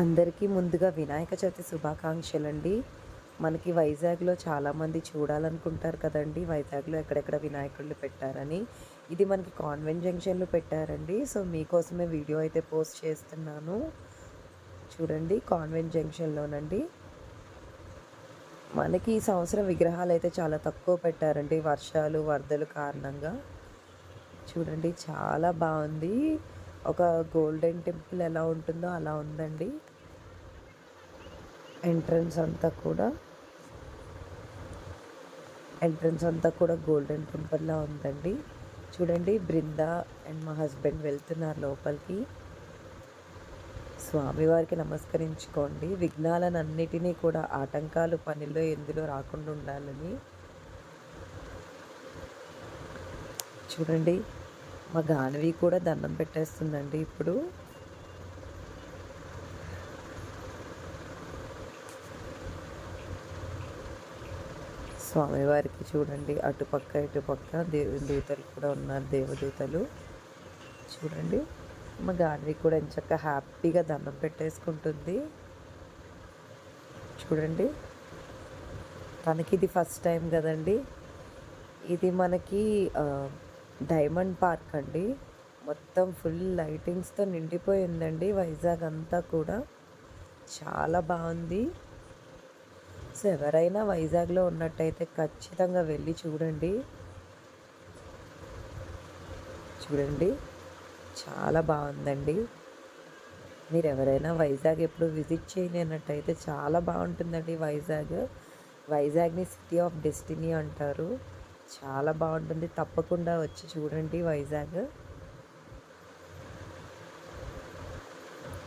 అందరికీ ముందుగా వినాయక చవితి శుభాకాంక్షలు అండి మనకి వైజాగ్లో చాలామంది చూడాలనుకుంటారు కదండి. వైజాగ్లో ఎక్కడెక్కడ వినాయకుళ్ళు పెట్టారని. ఇది మనకి కాన్వెంట్ జంక్షన్లో పెట్టారండి. సో మీకోసమే వీడియో అయితే పోస్ట్ చేస్తున్నాను. చూడండి కాన్వెంట్ జంక్షన్లోనండి. మనకి ఈ సంవత్సరం విగ్రహాలు అయితే చాలా తక్కువ పెట్టారండి. వర్షాలు వరదలు కారణంగా. చూడండి చాలా బాగుంది. ఒక గోల్డెన్ టెంపుల్ ఎలా ఉంటుందో అలా ఉందండి. ఎంట్రన్స్ అంతా కూడా ఎంట్రన్స్ అంతా కూడా గోల్డెన్ టెంపుల్లా ఉందండి. చూడండి బృందా అండ్ మా హస్బెండ్ వెళ్తున్నారు లోపలికి. స్వామివారికి నమస్కరించుకోండి. విఘ్నాలను అన్నిటినీ కూడా ఆటంకాలు పనిలో ఎందులో రాకుండా ఉండాలని. చూడండి మా గానవి కూడా దండం పెట్టేస్తుందండి ఇప్పుడు. స్వామివారికి చూడండి అటుపక్క ఇటుపక్క దేవు దూతలు కూడా ఉన్నారు దేవదూతలు. చూడండి మా గానవి కూడా ఎంచక్క హ్యాపీగా దండం పెట్టేసుకుంటుంది. చూడండి తనకి ఇది ఫస్ట్ టైం కదండి. ఇది మనకి డైమండ్ పార్క్ అండి. మొత్తం ఫుల్ లైటింగ్స్తో నిండిపోయిందండి వైజాగ్ అంతా కూడా. చాలా బాగుంది. సో ఎవరైనా వైజాగ్లో ఉన్నట్టయితే ఖచ్చితంగా వెళ్ళి చూడండి. చూడండి. చాలా బాగుందండి. మీరు ఎవరైనా వైజాగ్ ఎప్పుడు విజిట్ చేయలేనట్టయితే చాలా బాగుంటుందండి వైజాగ్. వైజాగ్ని సిటీ ఆఫ్ డెస్టినీ అంటారు. చాలా బాగుంటుంది. తప్పకుండా వచ్చి చూడండి వైజాగ్.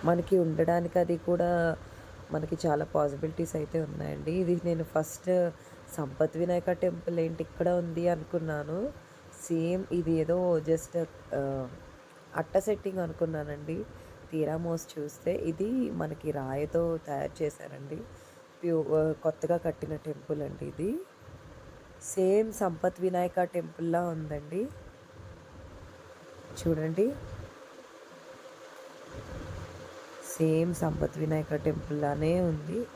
మనకి ఉండడానికి అది కూడా మనకి చాలా పాసిబిలిటీస్ అయితే ఉన్నాయండి. ఇది నేను ఫస్ట్ సంపత్ వినాయక టెంపుల్ ఏంటి ఇక్కడ ఉంది అనుకున్నాను. సేమ్ ఇది ఏదో జస్ట్ అట్ట సెట్టింగ్ అనుకున్నానండి. తీరా మోస్ చూస్తే ఇది మనకి రాయితో తయారు చేశారండి. ప్యూ కొత్తగా కట్టిన టెంపుల్ అండి ఇది. సేమ్ సంపత్ వినాయక టెంపుల్లా ఉందండి. చూడండి. సేమ్ సంపత్ వినాయక టెంపుల్లానే ఉంది.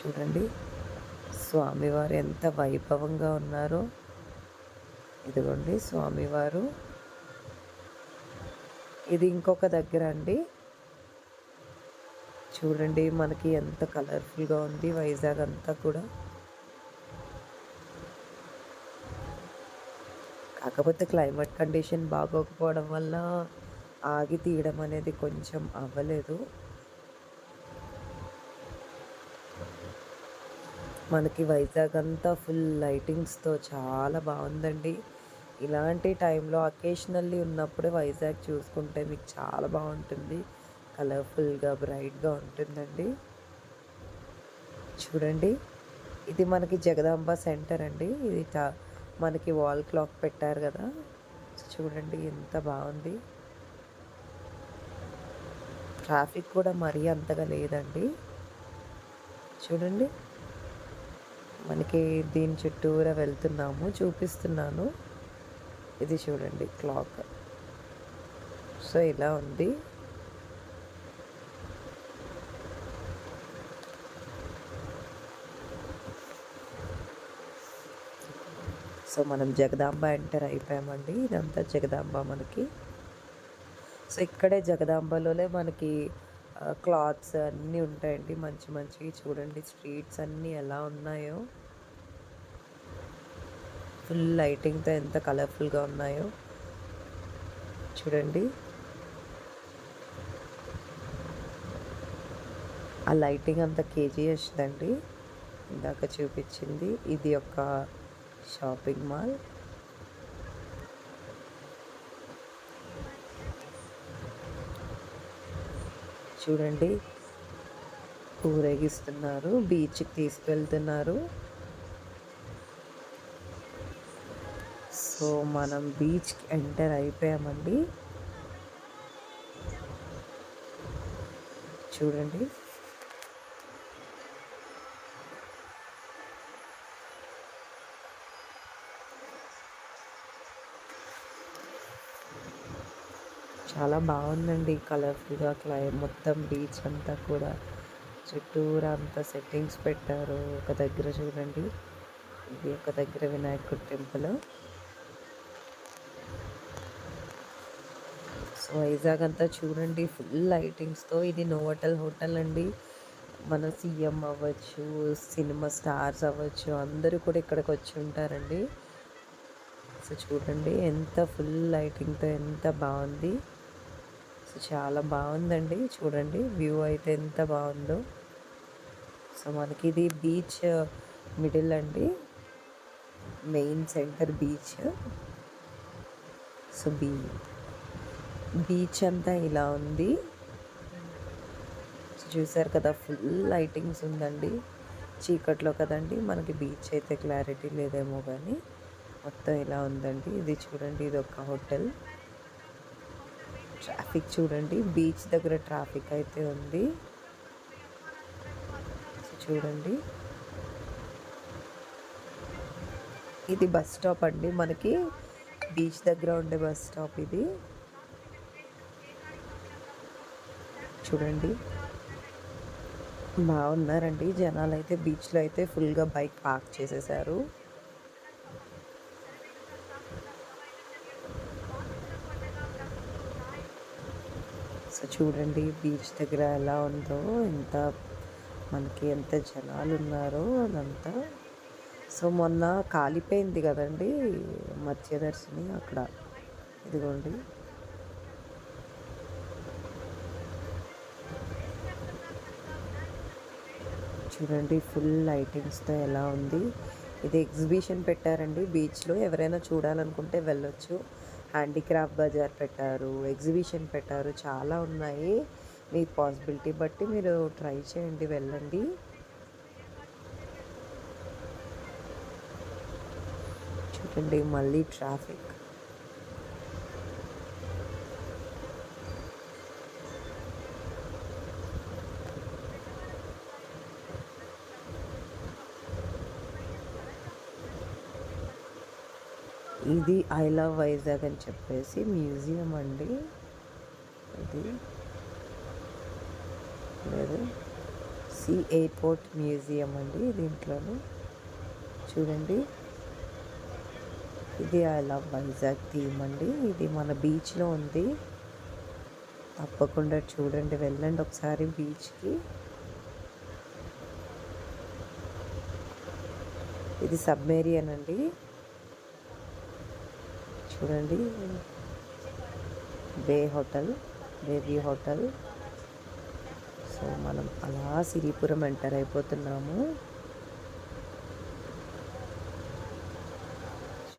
చూడండి. స్వామివారు ఎంత వైభవంగా ఉన్నారో. ఇదిగోండి స్వామివారు. ఇది ఇంకొక దగ్గర అండి. చూడండి మనకి ఎంత కలర్ఫుల్గా ఉంది వైజాగ్ అంతా కూడా. కాకపోతే క్లైమేట్ కండిషన్ బాగోకపోవడం వల్ల ఆగి తీయడం అనేది కొంచెం అవ్వలేదు. మనకి వైజాగ్ అంతా ఫుల్ లైటింగ్స్తో చాలా బాగుందండి. ఇలాంటి టైంలో అకేషనల్లీ ఉన్నప్పుడే వైజాగ్ చూసుకుంటే మీకు చాలా బాగుంటుంది. కలర్ఫుల్గా బ్రైట్గా ఉంటుందండి. చూడండి. ఇది మనకి జగదాంబ సెంటర్ అండి. ఇది మనకి వాల్ క్లాక్ పెట్టారు కదా. చూడండి ఎంత బాగుంది. ట్రాఫిక్ కూడా మరీ అంతగా లేదండి. చూడండి. మనకి దీని చుట్టూరా వెళ్తున్నాము చూపిస్తున్నాను. ఇది చూడండి క్లాక్. సో ఇలా ఉంది. సో మనం జగదాంబ ఎంటర్ అయిపోయామండి. ఇదంతా జగదాంబ మనకి. సో ఇక్కడే జగదాంబలోనే మనకి క్లాత్స్ అన్నీ ఉంటాయండి. మంచి మంచివి చూడండి. స్ట్రీట్స్ అన్నీ ఎలా ఉన్నాయో. ఫుల్ లైటింగ్తో ఎంత కలర్ఫుల్గా ఉన్నాయో. చూడండి. ఆ లైటింగ్ అంతా కేజీ అండి ఇందాక చూపించింది. ఇది ఒక షాపింగ్ మాల్ చూడండి. ఊరేగిస్తున్నారు. బీచ్కి తీసుకెళ్తున్నారు. సో మనం బీచ్కి ఎంటర్ అయిపోయామండి. చూడండి. చాలా బాగుందండి కలర్ఫుల్గా క్లై మొత్తం బీచ్ అంతా కూడా. చుట్టూరా అంతా సెట్టింగ్స్ పెట్టారు. ఒక దగ్గర చూడండి. ఇది ఒక దగ్గర వినాయకుడి టెంపుల్. సో వైజాగ్ అంతా చూడండి. ఫుల్ లైటింగ్స్తో ఇది నోవటల్ హోటల్ అండి. మన సీఎం అవ్వచ్చు సినిమా స్టార్స్ అవ్వచ్చు అందరూ కూడా ఇక్కడికి వచ్చి ఉంటారండి. సో చూడండి ఎంత ఫుల్ లైటింగ్తో ఎంత బాగుంది. సో చాలా బాగుందండి. చూడండి వ్యూ అయితే ఎంత బాగుందో. సో మనకి ఇది బీచ్ మిడిల్ అండి. Main centre beach. So B beach అంతా ఇలా ఉంది. చూసారు కదా ఫుల్ లైటింగ్స్ ఉందండి. చీకట్లో కదండి మనకి బీచ్ అయితే క్లారిటీ లేదేమో కానీ మొత్తం ఇలా ఉందండి. ఇది చూడండి ఇది ఒక హోటల్. ట్రాఫిక్ చూడండి. బీచ్ దగ్గర ట్రాఫిక్ అయితే ఉంది. చూడండి. ఇది బస్ స్టాప్ అండి. మనకి బీచ్ దగ్గర ఉండే బస్ స్టాప్ ఇది. చూడండి. బాగున్నారండి. జనాలు అయితే బీచ్లో అయితే ఫుల్గా బైక్ పార్క్ చేసేసారు. సో చూడండి బీచ్ దగ్గర ఎలా ఉందో ఎంత మనకి ఎంత జనాలు ఉన్నారో అదంతా. సో మొన్న కాలిపోయింది కదండి మత్స్యదర్శిని అక్కడ. ఇదిగోండి. చూడండి ఫుల్ లైటింగ్స్తో ఎలా ఉంది. ఇది ఎగ్జిబిషన్ పెట్టారండి బీచ్లో. ఎవరైనా చూడాలనుకుంటే వెళ్ళొచ్చు. హ్యాండీక్రాఫ్ట్ బజార్ పెట్టారు ఎగ్జిబిషన్ పెట్టారు చాలా ఉన్నాయి. మీ పాసిబిలిటీ బట్టి మీరు ట్రై చేయండి వెళ్ళండి. చూడండి మళ్ళీ ట్రాఫిక్ ఇది ఐ లవ్ వైజాగ్ అని చెప్పేసి మ్యూజియం అండి. ఇది లేదు. సి ఎయిర్పోర్ట్ మ్యూజియం అండి దీంట్లోనే. చూడండి. ఇది ఐ లవ్ వైజాగ్ థీమ్ అండి. ఇది మన బీచ్లో ఉంది. తప్పకుండా చూడండి. వెళ్ళండి ఒకసారి బీచ్కి. ఇది సబ్మేరియన్ అండి. చూడండి. Bay hotel baby hotel. So మనం అలా సిరిపురం ఎంటర్ అయిపోతున్నాము.